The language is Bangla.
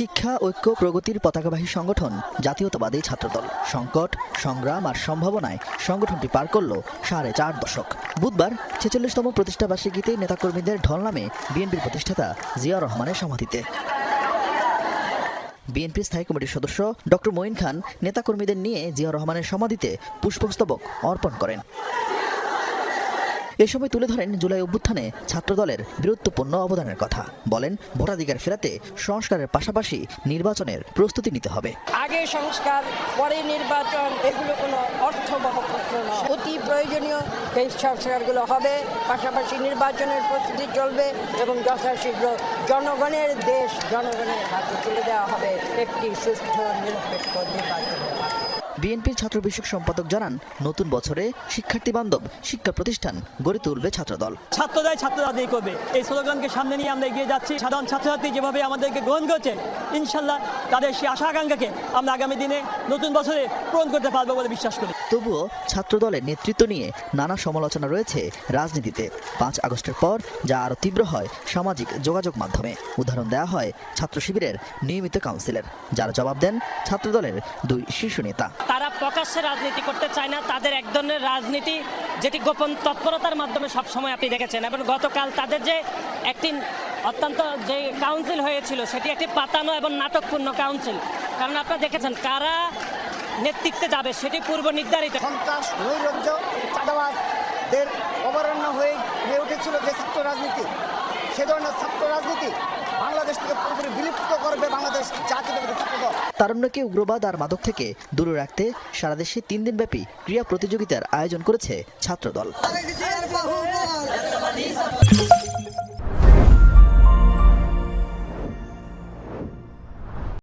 শিক্ষা, ঐক্য, প্রগতির পতাকাবাহী সংগঠন, জাতীয়তাবাদী ছাত্রদল। সংকট, সংগ্রাম আর সম্ভাবনায় সংগঠনটি পার করল সাড়ে চার দশক। বুধবার ছেচল্লিশতম প্রতিষ্ঠাবার্ষিকীতে নেতাকর্মীদের ঢল নামে বিএনপির প্রতিষ্ঠাতা জিয়া রহমানের সমাধিতে। বিএনপি স্থায়ী কমিটির সদস্য ডক্টর মঈন খান নেতাকর্মীদের নিয়ে জিয়া রহমানের সমাধিতে পুষ্পস্তবক অর্পণ করেন। এ সময় তুলে ধরেন জুলাই অভ্যুত্থানে ছাত্রদলের বীরত্বপূর্ণ অবদানের কথা। বলেন, ভোটাধিকার ফেরাতে সংস্কারের পাশাপাশি নির্বাচনের প্রস্তুতি নিতে হবে। আগে সংস্কার, পরে নির্বাচন, এগুলো কোনো অর্থবহ অতি প্রয়োজনীয় এই সংস্কারগুলো হবে। পাশাপাশি নির্বাচনের প্রস্তুতি চলবে এবং যথাশীঘ্র জনগণের দেশ জনগণের হাতে তুলে দেওয়া হবে। একটি সুষ্ঠু, নিরপেক্ষ নির্বাচন। বিএনপির ছাত্র বিষয়ক সম্পাদক জানান, নতুন বছরে শিক্ষার্থী বান্ধব, শিক্ষা প্রতিষ্ঠান গড়ে তুলবে ছাত্রদল। ছাত্রদায় ছাত্র আদায় করবে। এই স্লোগানকে সামনে নিয়ে আমরা এগিয়ে যাচ্ছি। সাধারণ ছাত্রছাত্রী যেভাবে আমাদেরকে গ্রহণ করেছে, ইনশাল্লাহ তাদের সেই আশা আকাঙ্ক্ষাকে আমরা আগামী দিনে নতুন বছরে পূরণ করতে পারব বলে বিশ্বাস করি। তবুও ছাত্রদলের নেতৃত্ব নিয়ে নানা সমালোচনা রয়েছে রাজনীতিতে। পাঁচ আগস্টের পর যা আরও তীব্র হয় সামাজিক যোগাযোগ মাধ্যমে। উদাহরণ দেওয়া হয় ছাত্র শিবিরের নিয়মিত কাউন্সিলর যার জবাব দেন ছাত্রদলের দুই শীর্ষ নেতা। তারা প্রকাশ্যে রাজনীতি করতে চায় না তাদের এক ধরনের রাজনীতি যেটি গোপন তৎপরতার মাধ্যমে সবসময় আপনি দেখেছেন। এবং গতকাল তাদের যে একটি অত্যন্ত যে কাউন্সিল হয়েছিল সেটি একটি পাতানো এবং নাটকপূর্ণ কাউন্সিল কারণ আপনারা দেখেছেন কারা নেতৃত্বে যাবে সেটি পূর্ব নির্ধারিত। সন্ত্রাস নৈরাজ্য চাঁদাবাজদের অবরণ্য হয়ে গড়ে উঠেছিল যে ছাত্র রাজনীতি সে ধরনের ছাত্র রাজনীতি বাংলাদেশ থেকে পুরোপুরি বিলুপ্ত করবে বাংলাদেশ ছাত্রদল তারুণ্যকে উগ্রবাদ আর মাদক থেকে দূরে রাখতে সারা দেশে তিন দিনব্যাপী ক্রীড়া প্রতিযোগিতার আয়োজন করেছে ছাত্রদল।